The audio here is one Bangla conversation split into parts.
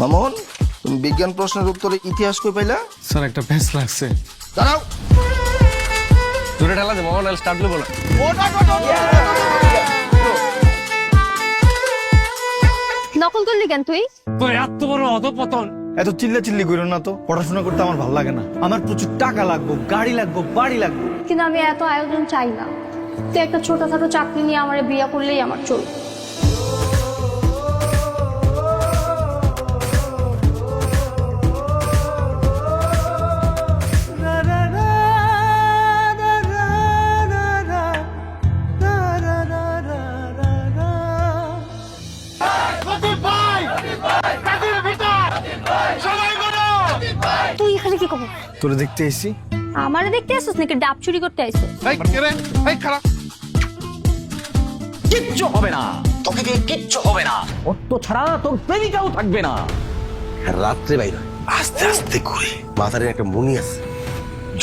মামুন তুমি বিজ্ঞান প্রশ্নের উত্তরে ইতিহাস কই পাইলা? স্যার একটা ভ্যাস লাগছে। দাঁড়াও। দূরে ঠেলা দে মোবাইল স্টার্ট লইব না। নকল করলি কেন তুই? তোর এত বড় অধপতন। এত চিল্লা চিল্লি করো না তো পড়াশোনা করতে আমার ভালো লাগে না। আমার প্রচুর টাকা লাগবে গাড়ি লাগবে বাড়ি লাগবে। কিন্তু আমি এত আয়োজন চাই না। তুই একটা ছোটখাটো চাকরি নিয়ে আমার বিয়ে করলেই আমার চলবে। করব তোরে দেখতে এসি আমারে দেখতে আসছিস নাকি? ডাব চুরি করতে কিচ্ছু হবে না। তোকে দিয়ে কিচ্ছু হবে না। ছাড়া তোর প্রেমিকাও থাকবে না। রাত্রে বাইর আস্তে আস্তে ঘুরে মাথার একটা মনি আছে।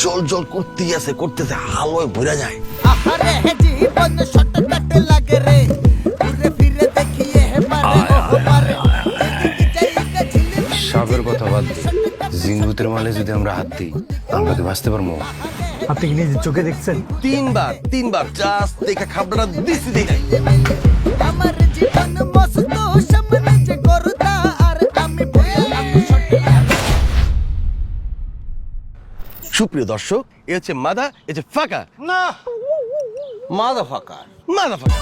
জল জল করতেই আছে করতেছে হালয় ভরা যায়। আহারে হে জীবন শর্টকাট লাগে রে। ফিরে দেখিয়ে হে পারে সাপের কথা বাদ দে। জিনভূতের মালে যদি আমরা হাত দিই আমরা কি বাঁচতে পারব। আপনি কি নিজের চোখে দেখছেন? তিনবার তিনবার জাস্ট দেখা খাবড়া দিছি দেখে আমার জীবন মস্ত সামনে যে করতা আর আমি সুপ্রিয় দর্শক এ হচ্ছে মাদা এ হচ্ছে ফাঁকা। না! মাদা ফাঁকা। মাদা ফাঁকা।